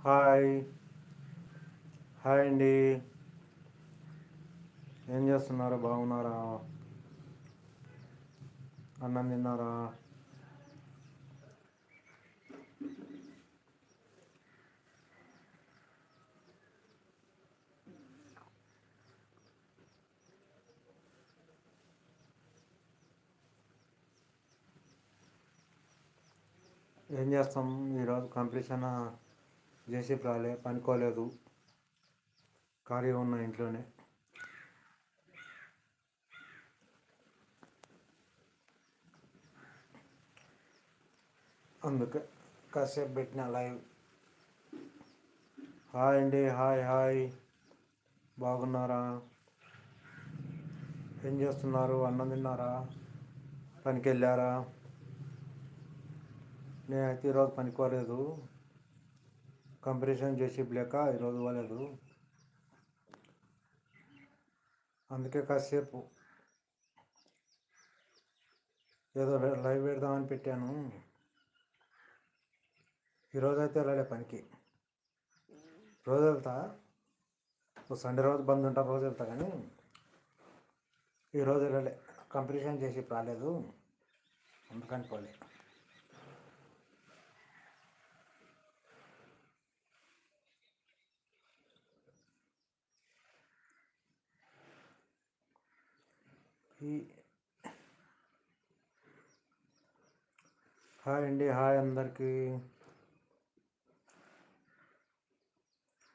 Hi. Hi అండి. ఏం చేస్తున్నారు? బాగున్నారా? అన్నం తిన్నారా? ఏం చేస్తాం? ఈరోజు కంప్లీషన్ చేసి రాలే పనుకోలేదు. ఖాళీగా ఉన్నా ఇంట్లోనే. అందుకే కాసేపు పెట్టిన లైవ్. హాయ్ అండి హాయ్ హాయ్. బాగున్నారా? ఏం చేస్తున్నారు? అన్నం తిన్నారా? పనికి వెళ్ళారా నేనైతే ఈరోజు పనికోలేదు. కంపిటీషన్ చేసి లేక ఈరోజు పోలేదు అందుకే కాసేపు ఏదో లైవ్ పెడదామని పెట్టాను. ఈరోజు అయితే వెళ్ళలే పనికి. రోజు వెళ్తా. ఓ సండే రోజు బంద్ ఉంటా రోజు వెళ్తా కానీ ఈరోజు వెళ్ళలే. కంపిటీషన్ చేసి రాలేదు. అందుకని పోలే. హాయ్ అండి హాయ్ అందరికీ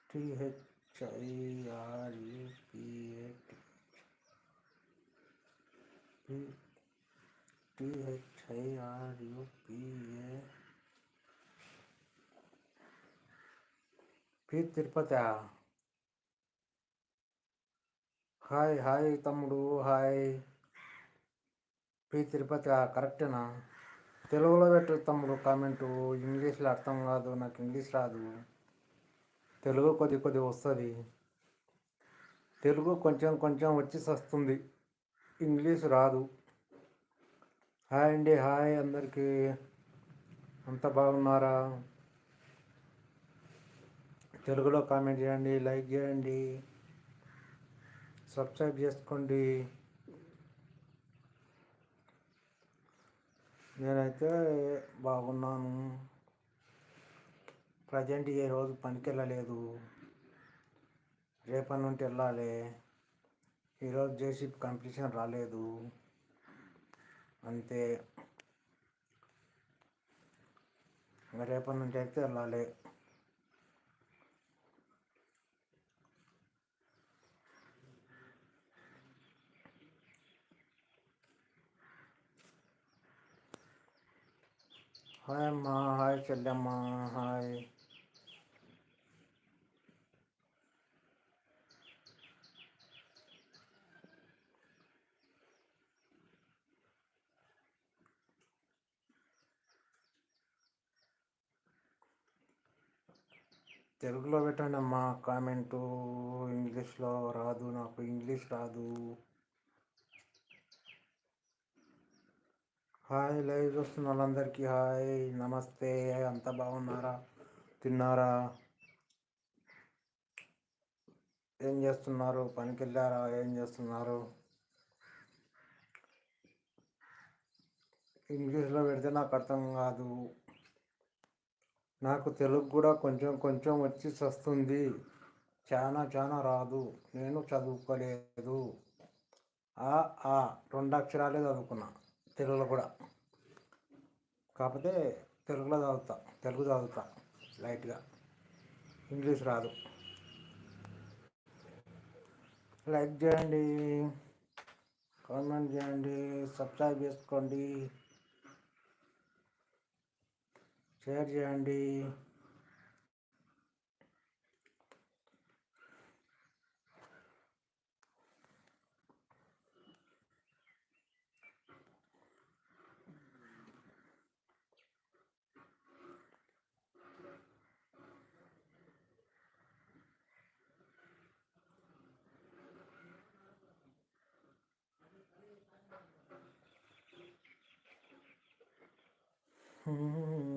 టిహెచ్ఐఆర్యుపిఏ టిహెచ్ఐఆర్యుపిఏ పి తిరుపతి హాయ్ హాయ్ తమ్ముడు హాయ్ పి తిరుపతి కరెక్టేనా? తెలుగులో పెట్టు తమ్ముడు కామెంటు. ఇంగ్లీష్లో అర్థం కాదు నాకు ఇంగ్లీష్ రాదు. తెలుగు కొద్ది కొద్ది వస్తుంది. తెలుగు కొంచెం కొంచెం వచ్చి వస్తుంది ఇంగ్లీష్ రాదు. హాయ్ అండి హాయ్ అందరికీ. అంత బాగున్నారా? తెలుగులో కామెంట్ చేయండి లైక్ చేయండి సబ్స్క్రైబ్ చేసుకోండి. నేనైతే బాగున్నాను. ప్రజెంట్ ఏ రోజు పనికి వెళ్ళలేదు రేపటి నుండి వెళ్ళాలి. ఈరోజు చేసి కంప్లీషన్ రాలేదు. అంతే. రేపటి నుండి అయితే వెళ్ళాలి. హాయ్ అమ్మా హాయ్ చెల్లెమ్మ హాయ్. తెలుగులో పెట్టండి అమ్మా కామెంటు ఇంగ్లీష్లో రాదు నాకు ఇంగ్లీష్ రాదు. హాయ్ లైవ్ చూస్తున్న వాళ్ళందరికీ హాయ్ నమస్తే అంత బాగున్నారా? తిన్నారా? ఏం చేస్తున్నారు? పనికి వెళ్ళారా ఏం చేస్తున్నారు? ఇంగ్లీష్లో పెడితే నాకు అర్థం కాదు. నాకు తెలుగు కూడా కొంచెం కొంచెం వచ్చి వస్తుంది చాలా చాలా రాదు. నేను చదువుకోలేదు. ఆ ఆ రెండు అక్షరాలే చదువుకున్నాను తెలుగులో కూడా. కాకపోతే తెలుగులో చదువుతా తెలుగు చదువుతా లైట్గా. ఇంగ్లీష్ రాదు. లైక్ చేయండి కామెంట్ చేయండి సబ్స్క్రైబ్ చేసుకోండి షేర్ చేయండి. Hmm.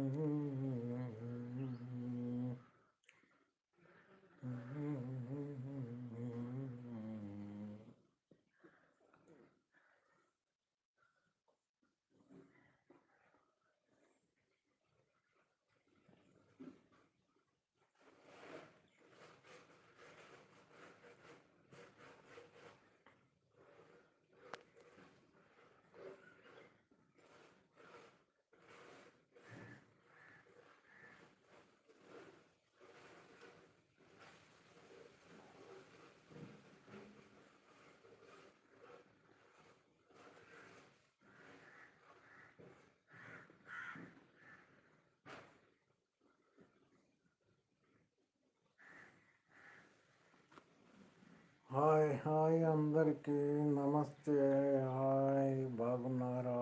హాయ్ హాయ్ అందరికీ నమస్తే. హాయ్ బాగున్నారా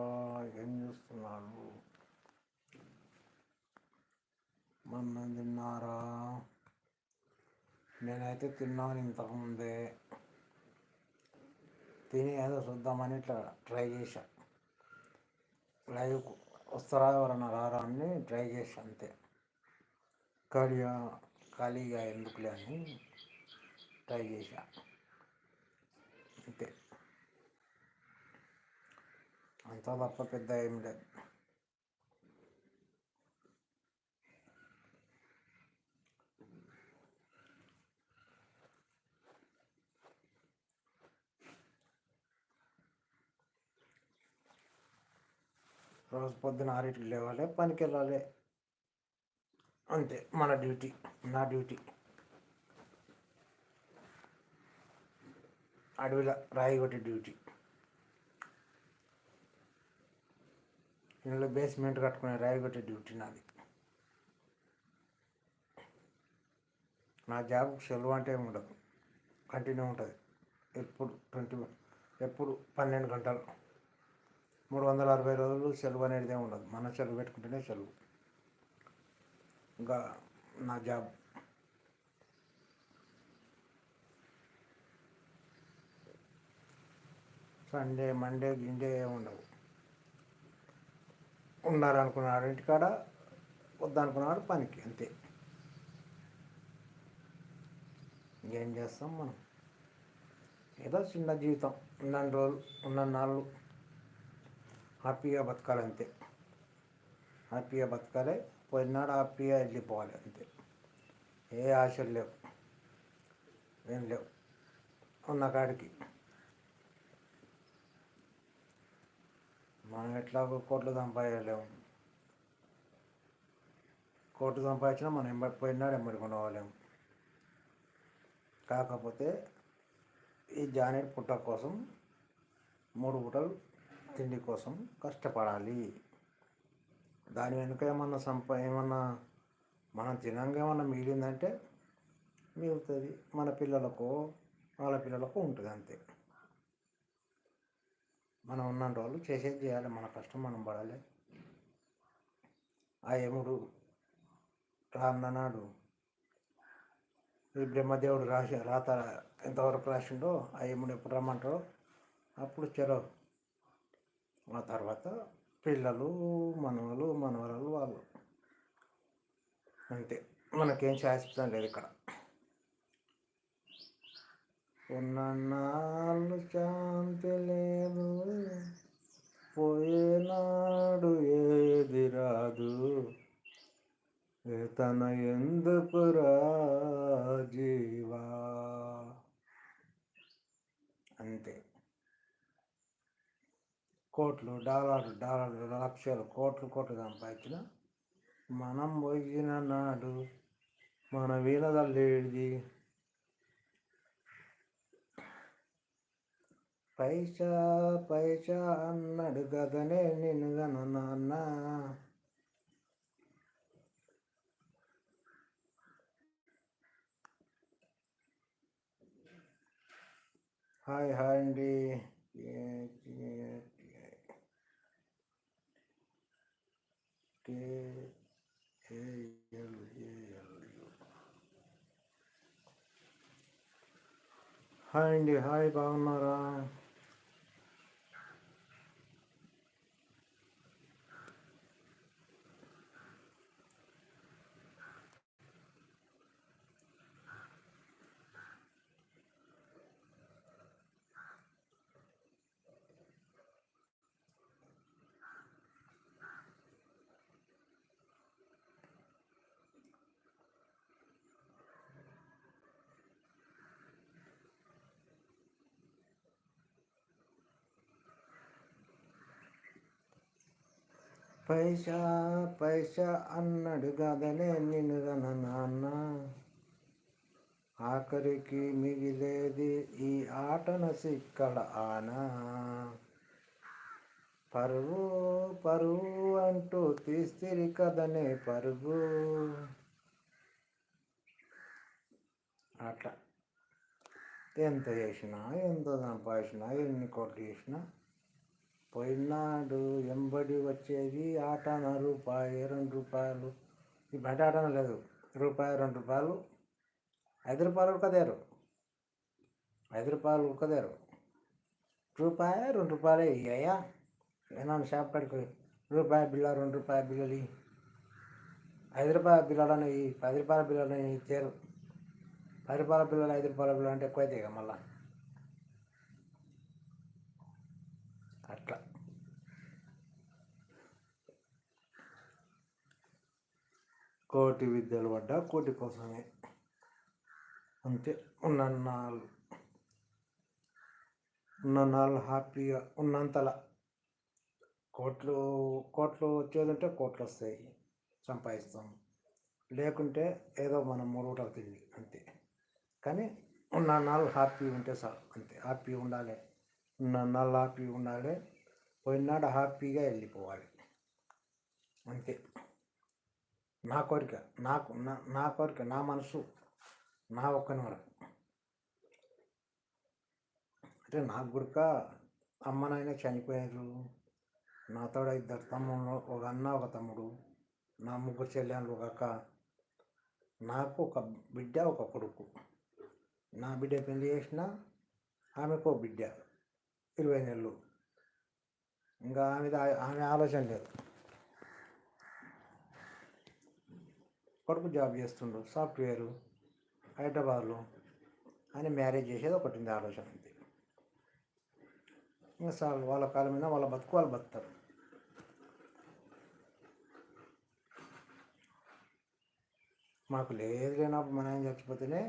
ఏం చేస్తున్నారు? మొన్న తిన్నారా? నేనైతే తిన్నాను ఇంతకుముందే. తిని ఏదో చూద్దామని ఇట్లా ట్రై చేశా. లైవ్ వస్తారా ఎవరన్నా రారా అని ట్రై చేశా అంతే. ఖాళీగా ఖాళీగా ఎందుకులే అని ట్రై చేశా. అంతే అంతా తప్ప పెద్ద ఏం లేదు. రోజు పొద్దున ఆరింటికి లేవాలి పనికి వెళ్ళాలి అంతే మన డ్యూటీ నా డ్యూటీ. అడవిలో రాయగొట్టే డ్యూటీ. ఇంట్లో బేస్మెంట్ కట్టుకునే రాయగొట్టే డ్యూటీ నాది. నా జాబ్ సెలవు అంటే ఉండదు. కంటిన్యూ ఉంటుంది. ఎప్పుడు ట్వంటీ ఎప్పుడు పన్నెండు గంటలు. మూడు వందల అరవై రోజులు సెలవు అనేది ఏమి ఉండదు. మనం సెలవు పెట్టుకుంటేనే సెలవు. ఇంకా నా జాబ్ సండే మండే గిండే ఏమి ఉండవు. ఉన్నారనుకున్నాడు ఇంటికాడ వద్దనుకున్నాడు పనికి అంతే. ఏం చేస్తాం మనం? ఏదో చిన్న జీవితం. ఉన్న రోజులు ఉన్న నాళ్ళు. హ్యాపీగా బతకాలి అంతే. హ్యాపీగా బతకాలి. పోయినాడు హ్యాపీగా వెళ్ళిపోవాలి అంతే. ఏ ఆశలు లేవు. ఏం లేవు. ఉన్న కాడికి. మనం ఎట్లాగో కోట్లు సంపాదలేము కోట్లు సంపాదించినా మనం ఎంబడి పోయినాడు ఎంబడి కాకపోతే ఈ జానేడు పుట్ట కోసం మూడు పూటలు తిండి కోసం కష్టపడాలి. దాని వెనుక ఏమన్నా సంప ఏమన్నా మనం తినంగా ఏమన్నా మిగిలిందంటే మిగులుతుంది. మన పిల్లలకు వాళ్ళ పిల్లలకు ఉంటుంది అంతే. మనం ఉన్న రోజులు చేసేది చేయాలి మన కష్టం మనం పడాలి. ఆ యముడు రాన్ననాడు ఈ బ్రహ్మదేవుడు రాసి రాత ఎంతవరకు రాసిండో ఆ యముడు ఎప్పుడు రమ్మంటాడో అప్పుడు చెరో ఆ తర్వాత పిల్లలు మనవలు మనవరాలు వాళ్ళు. అంతే. మనకేం శాశ్వతం లేదు ఇక్కడ. ఉన్నన్నాళ్ళు శాంతి లేదు. పోయినాడు ఏది రాదు. తన ఎందుకురా జీవా అంతే. కోట్లు డాలర్లు డాలర్లు లక్షలు కోట్లు కోట్లు సంపాదించిన మనం పోయిన నాడు మన వీణదల్లేది పైసా పైసా అన్నాడు గదనే నేను గన నాన్న హాయ్ హాయ్ అండి హాయ్ అండి హాయ్ బాగున్నారా పైసా పైసా అన్నాడు కదనే నిన్ను గన నాన్న. ఆఖరికి మిగిలేది ఈ ఆటన సిక్కడ ఆనా. పరువు పరువు అంటూ తీస్తిరి కదనే పరుగు. అట్లా. ఎంత చేసినా ఎంత సంపాదించినా ఎన్ని కోట్లు చేసినా పోయినాడు ఎంబడి వచ్చేది ఆటన రూపాయి రెండు రూపాయలు. ఈ బయట ఆటన లేదు రూపాయి రెండు రూపాయలు. ఐదు రూపాయలు ఉడకదేరు ఐదు రూపాయలు ఉడకదేరు రూపాయి రెండు రూపాయలే అయ్యా ఏమన్నా షాప్ కడికి రూపాయి బిల్ల రెండు రూపాయల బిల్లలు ఐదు రూపాయల బిల్లలను ఈ పది రూపాయల బిల్లలను ఇచ్చారు పది రూపాయల బిల్లలు ఐదు రూపాయల బిల్లలు అంటే ఎక్కువ అవుతాయి కదా మళ్ళా. అట్లా. కోటి విద్యలు పడ్డా కోటి కోసమే. అంతే. ఉన్నన్నాళ్ళు. ఉన్నన్నాళ్ళు హ్యాపీగా ఉన్నంతలా. కోట్లు కోట్లు వచ్చేదంటే కోట్లు వస్తాయి సంపాదిస్తాం. లేకుంటే ఏదో మనం మూడూటలు తిండి అంతే. కానీ ఉన్నన్నాళ్ళు హ్యాపీ ఉంటే చాలు అంతే. హ్యాపీ ఉండాలి. ఉన్నన్నాళ్ళు హ్యాపీ ఉండాలి. పోయినాడు హ్యాపీగా వెళ్ళిపోవాలి. అంతే. నా కోరిక నాకు నా నా కోరిక నా మనసు నా ఒక్కని వరకు అంటే నాకు గురిక అమ్మ నాయన చనిపోయారు. నాతో ఇద్దరు తమ్ముడు ఒక అన్న ఒక తమ్ముడు నా ముగ్గురు చెల్లెళ్ళు ఒక అక్క. నాకు ఒక బిడ్డ ఒక కొడుకు. నా బిడ్డ పెళ్ళి చేసిన ఆమెకు ఒక బిడ్డ. ఇరవై నెలలు. ఇంకా ఆమె ఆమె ఆలోచన లేదు. కొడుకు జాబ్ చేస్తుండు సాఫ్ట్వేరు హైదరాబాద్లో. ఆయన మ్యారేజ్ చేసేది ఒకటి ఉంది ఆలోచన ఉంది ఇంకా సార్ వాళ్ళ కాలం మీద వాళ్ళ బతుకు వాళ్ళు బతుకుతారు. మాకు లేదు లేనప్పుడు మన ఆయన చచ్చిపోతేనే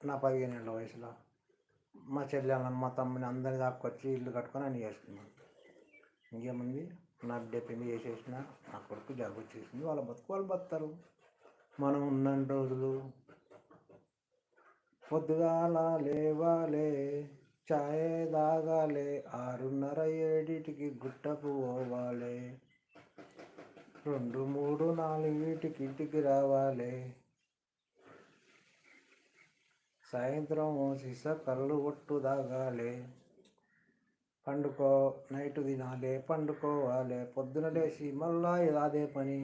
నా పదిహేను ఏళ్ళ వయసులో. మా చెల్లెళ్ళని మా తమ్ముని అందరిని దాక్కొచ్చి ఇల్లు కట్టుకొని అని చేసుకున్నాను ఇంకేముంది? నా బిడ్డ పెళ్ళి చేసేసిన నా కొడుకు జాబ్ వచ్చేసింది వాళ్ళ బతుకు వాళ్ళు బతుకుతారు. మనం ఉన్న రోజులు పొద్దుగాల లేవాలే చాయ్ తాగాలే ఆరున్నర ఏడిటికి గుట్టకు పోవాలే రెండు మూడు నాలుగిటికి ఇంటికి రావాలి. సాయంత్రం సీసా కళ్ళు ఒట్టు తాగాలి. పండుకో నైట్ తినాలి పండుకోవాలి. పొద్దున లేచి మళ్ళా ఇది అదే పని.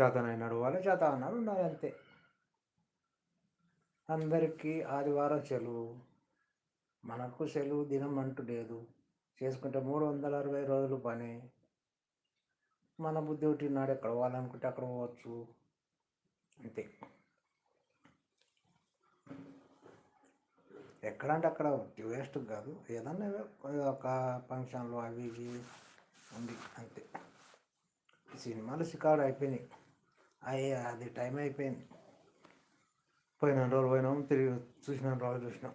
చేతనైన నడవాలి చేత అన్నాడు ఉండాలి అంతే అందరికీ ఆదివారం సెలవు. మనకు సెలవు దినం అంటూ లేదు. చేసుకుంటే మూడు వందల అరవై రోజులు పని. మన బుద్ధి ఒకటి నాడు ఎక్కడ పోవాలనుకుంటే అక్కడ పోవచ్చు. అంతే. ఎక్కడంటే అక్కడ వేస్ట్ కాదు. ఏదన్నా ఒక ఫంక్షన్లు అవి ఇవి ఉంది అంతే. సినిమాలు సికాడు అయిపోయినాయి. అయ్యి అది టైం అయిపోయింది. పోయిన రోజులు పోయినాం తిరిగి చూసిన రోజులు చూసినాం.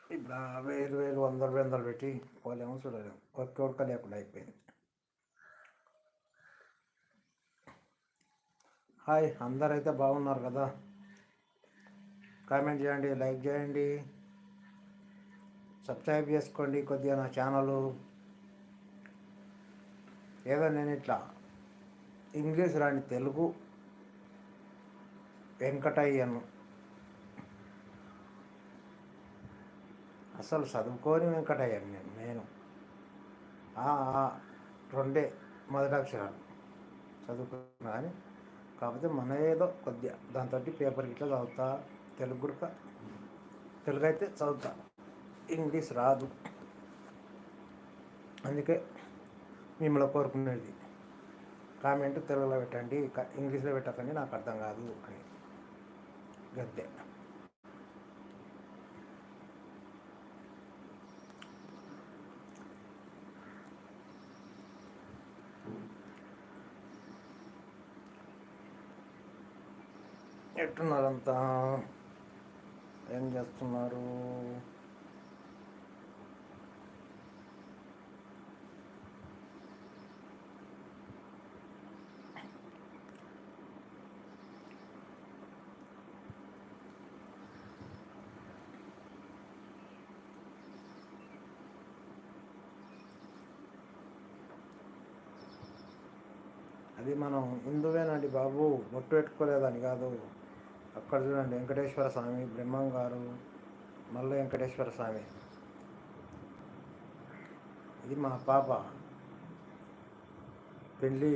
ఇప్పుడు వేలు వేలు వేలు వందలు వందలు పెట్టి పోలేము చూడలేము. ఒక్క ఒక్క లేకుండా అయిపోయింది. హాయ్ అందరైతే బాగున్నారు కదా? కామెంట్ చేయండి లైక్ చేయండి. సబ్స్క్రైబ్ చేసుకోండి కొద్దిగా నా ఛానల్ ఏదో నేను ఇట్లా ఇంగ్లీష్ రాని తెలుగు వెంకటయ్యను అసలు చదువుకోని వెంకటయ్యను నేను. నేను ఆ, రెండే మొదటి అక్షరాలు చదువుకున్నా కానీ కాకపోతే మన ఏదో కొద్దిగా దాంతో పేపర్ ఇట్లా చదువుతా తెలుగు కూడా తెలుగు అయితే చదువుతా. ఇంగ్లీష్ రాదు. అందుకే మిమ్మల్ని కోరుకునేది కామెంట్ తెలుగులో పెట్టండి ఇంగ్లీష్లో పెట్టకండి నాకు అర్థం కాదు అని. గద్దె. ఎట్టున్నారంతా? ఏం చేస్తున్నారు? అది మనం హిందువేనండి బాబు బొట్టు పెట్టుకోలేదని కాదు. అక్కడ చూడండి వెంకటేశ్వర స్వామి బ్రహ్మం గారు మల్ల వెంకటేశ్వర స్వామి. ఇది మా పాప పెళ్ళి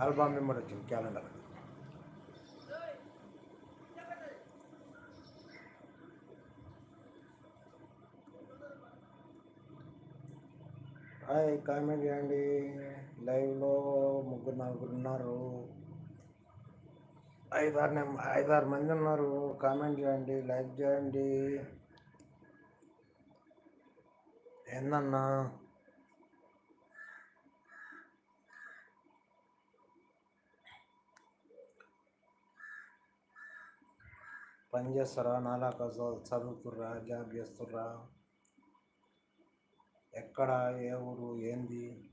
ఆల్బమ్ మెంబర్ వచ్చింది క్యాలెండర్. హాయ్ కామెంట్ చేయండి. లైవ్లో ముగ్గురు నలుగురు ఉన్నారు. ఐదారు నెం ఐదారు మంది ఉన్నారు. కామెంట్ చేయండి లైక్ చేయండి. ఏందన్నా? పని చేస్తారా? నాలా చదువుతుర్రా జాబ్ చేస్తుర్రా? ఎక్కడ? ఏ ఊరు? ఏంది?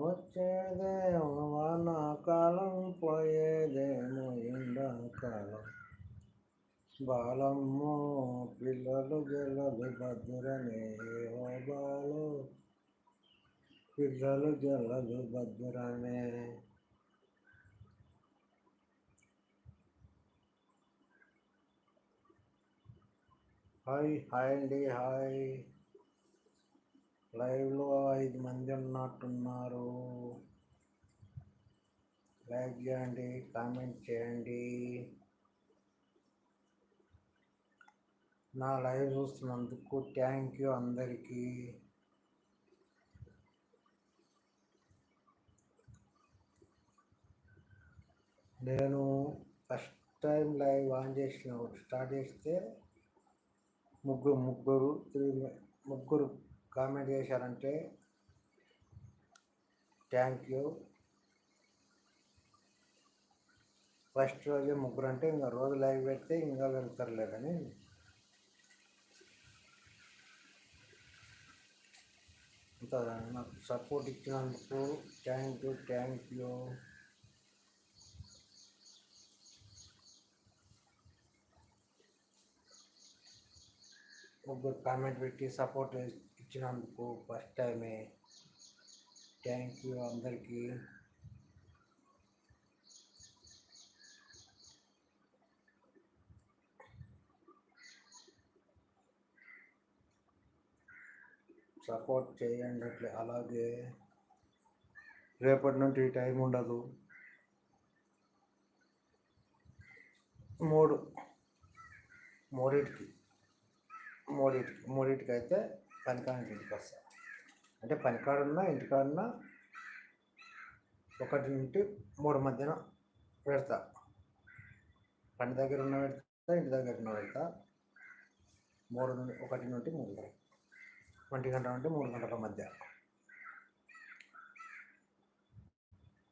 వచ్చేదేమో వానాకాలం పోయేదేమో ఎండాకాలం. బాలమ్మో పిల్లలు జల్లలు భద్రనే ఓ బాలు పిల్లలు జల్లలు భద్రనే. హాయ్ హాయ్ అండి హాయ్. లైవ్లో ఐదు మంది ఉన్నట్టున్నారు. లైక్ చేయండి కామెంట్ చేయండి. నా లైవ్ చూస్తున్నందుకు థ్యాంక్ యూ అందరికీ. నేను ఫస్ట్ టైం లైవ్ ఆన్ చేసిన స్టార్ట్ చేస్తే ముగ్గురు ముగ్గురు త్రీ ముగ్గురు కామెంట్ చేశారంటే థ్యాంక్ యూ. ఫస్ట్ రోజే ముగ్గురు అంటే ఇంకా రోజు లైవ్ పెడితే ఇంకా వెళ్తారులే కానీ ఇంత నాకు సపోర్ట్ ఇచ్చినందుకు థ్యాంక్ యూ థ్యాంక్ యూ. ముగ్గురు కామెంట్ పెట్టి సపోర్ట్ ఇచ్చినందుకు ఫస్ట్ టైమే థ్యాంక్ యూ అందరికీ సపోర్ట్ చేయండి అట్లే అలాగే రేపటి నుండి టైం ఉండదు మూడు మూడింటికి మూడింటికి మూడింటికి అయితే పనికాడికి ఇంటికి వస్తా అంటే పనికాడున్నా ఇంటికాడున్నా ఒకటి నుండి మూడు మధ్యన పెడతా. పని దగ్గర ఉన్న పెడతా ఇంటి దగ్గర ఉన్న పెడతా. మూడు నుండి ఒకటి నుండి మూడు ఒంటి గంట నుండి మూడు గంటల మధ్య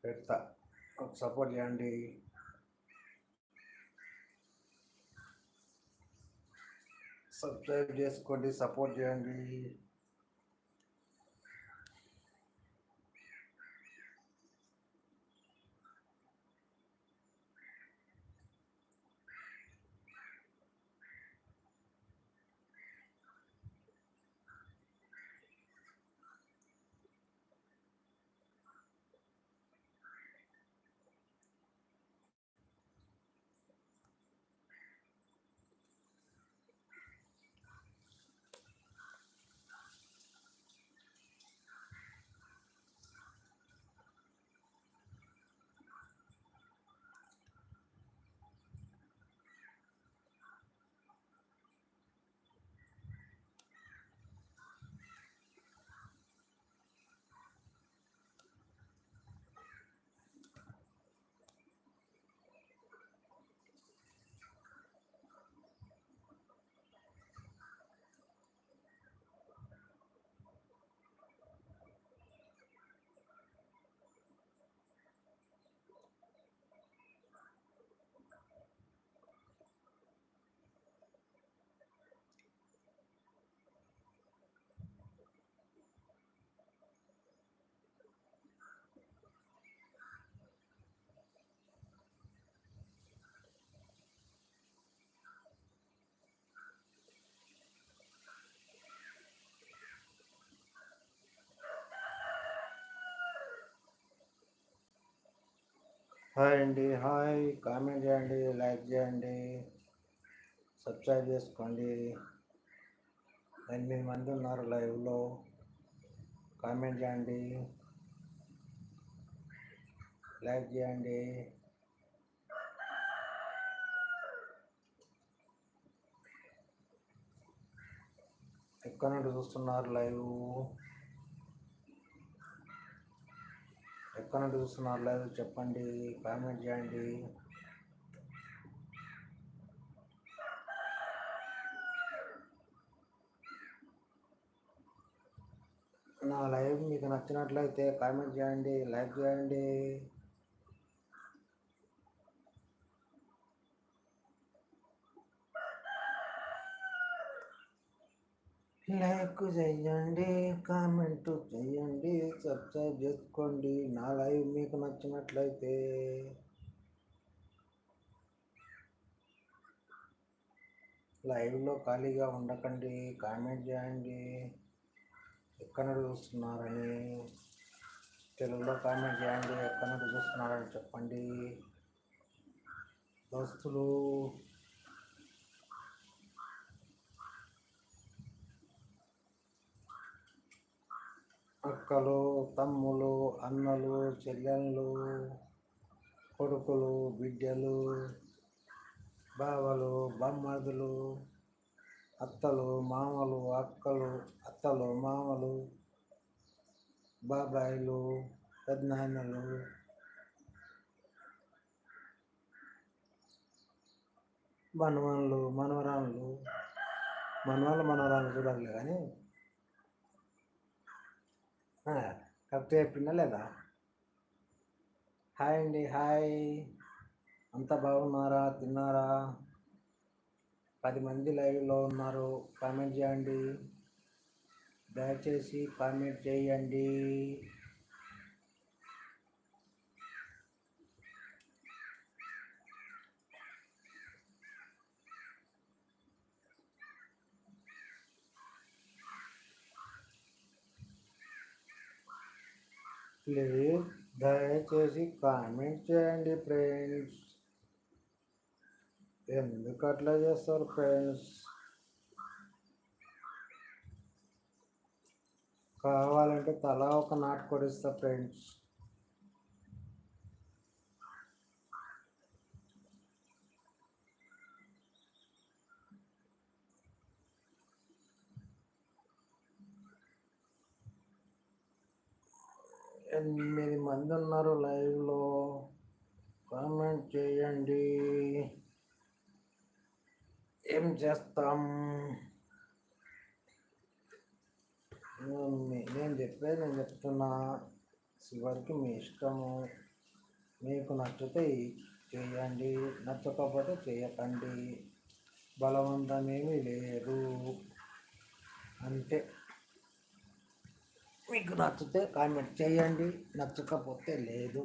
పెడతా. సపోర్ట్ చేయండి. సబ్స్క్రైబ్ చేసుకోండి సపోర్ట్ చేయండి. హాయ్ అండి హాయ్. కామెంట్ చేయండి లైక్ చేయండి సబ్స్క్రైబ్ చేసుకోండి. ఎనిమిది మంది ఉన్నారు లైవ్లో. కామెంట్ చేయండి లైక్ చేయండి. ఎక్కడ నుండి చూస్తున్నారు లైవ్? ఎక్కడ చూస్తున్నారు? లేదు చెప్పండి కామెంట్ చేయండి. నా లైవ్ మీకు నచ్చినట్లయితే కామెంట్ చేయండి లైక్ చేయండి. లైక్ చేయండి కామెంట్ చేయండి సబ్స్క్రైబ్ చేసుకోండి. నా లైవ్ మీకు నచ్చినట్లయితే లైవ్లో ఖాళీగా ఉండకండి కామెంట్ చేయండి. ఎక్కడ చూస్తున్నారని తెలుగులో కామెంట్ చేయండి ఎక్కడ చూస్తున్నారని చెప్పండి. దోస్తులు అక్కలు తమ్ములు అన్నలు చెల్లెళ్ళు కొడుకులు బిడ్డలు బావలు బమ్మదులు అత్తలు మామలు అక్కలు అత్తలు మామలు బాబాయిలు పెద్దనాన్నలు. మనవన్లు మనవరాళ్ళు మనవాళ్ళు మనవరాళ్ళు చూడాలి కానీ కరెక్ట్ చెప్పిందా లేదా? హాయ్ అండి హాయ్. అంతా బాగున్నారా? తిన్నారా? పది మంది లైవ్లో ఉన్నారు. కామెంట్ చేయండి. దయచేసి కామెంట్ చేయండి. ప్లీజ్ దయచేసి కామెంట్ చేయండి ఫ్రెండ్స్. ఎందుకు అట్లా చేస్తారు ఫ్రెండ్స్? కావాలంటే తలా ఒక నాటు కొడిస్తా ఫ్రెండ్స్. ఎనిమిది మంది ఉన్నారు లైవ్లో. కామెంట్ చేయండి. ఏం చేస్తాం? నేను చెప్పేది నేను చెప్తున్నా. చివరికి మీ ఇష్టము. మీకు నచ్చితే చేయండి. నచ్చకపోతే చేయకండి. బలవంతమేమీ లేదు. అంతే. మీకు నచ్చితే కామెంట్ చేయండి నచ్చకపోతే లేదు.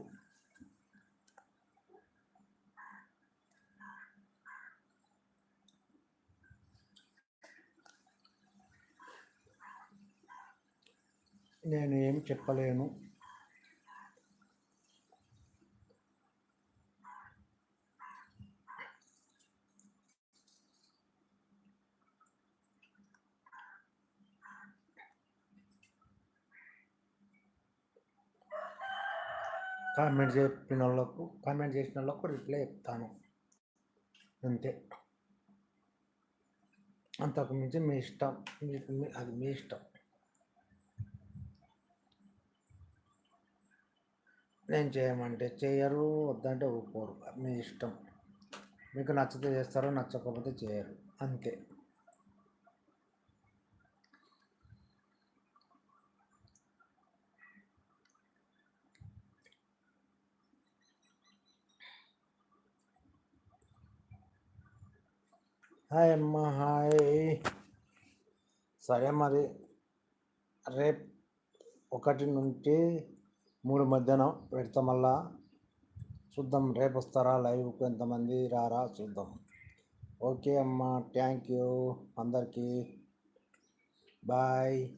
నేను ఏం చెప్పలేను. కామెంట్ చెప్పిన వాళ్ళకు కామెంట్ చేసిన వాళ్ళకు రిప్లై చెప్తాను. అంతే. అంతకు మించి మీ ఇష్టం. మీకు అది మీ ఇష్టం. నేను చేయమంటే చేయరు వద్దంటే ఒప్పుకోరు మీ ఇష్టం. మీకు నచ్చితే చేస్తారు నచ్చకపోతే చేయరు. అంతే. హాయ్ అమ్మ హాయ్. సరే మరి రేపు ఒకటి నుంచి మూడు మధ్యాహ్నం పెడతా మళ్ళా. చూద్దాం రేపు వస్తారా లైవ్కు ఎంతమంది రారా చూద్దాం. ఓకే అమ్మ థ్యాంక్ యూ అందరికీ. బాయ్.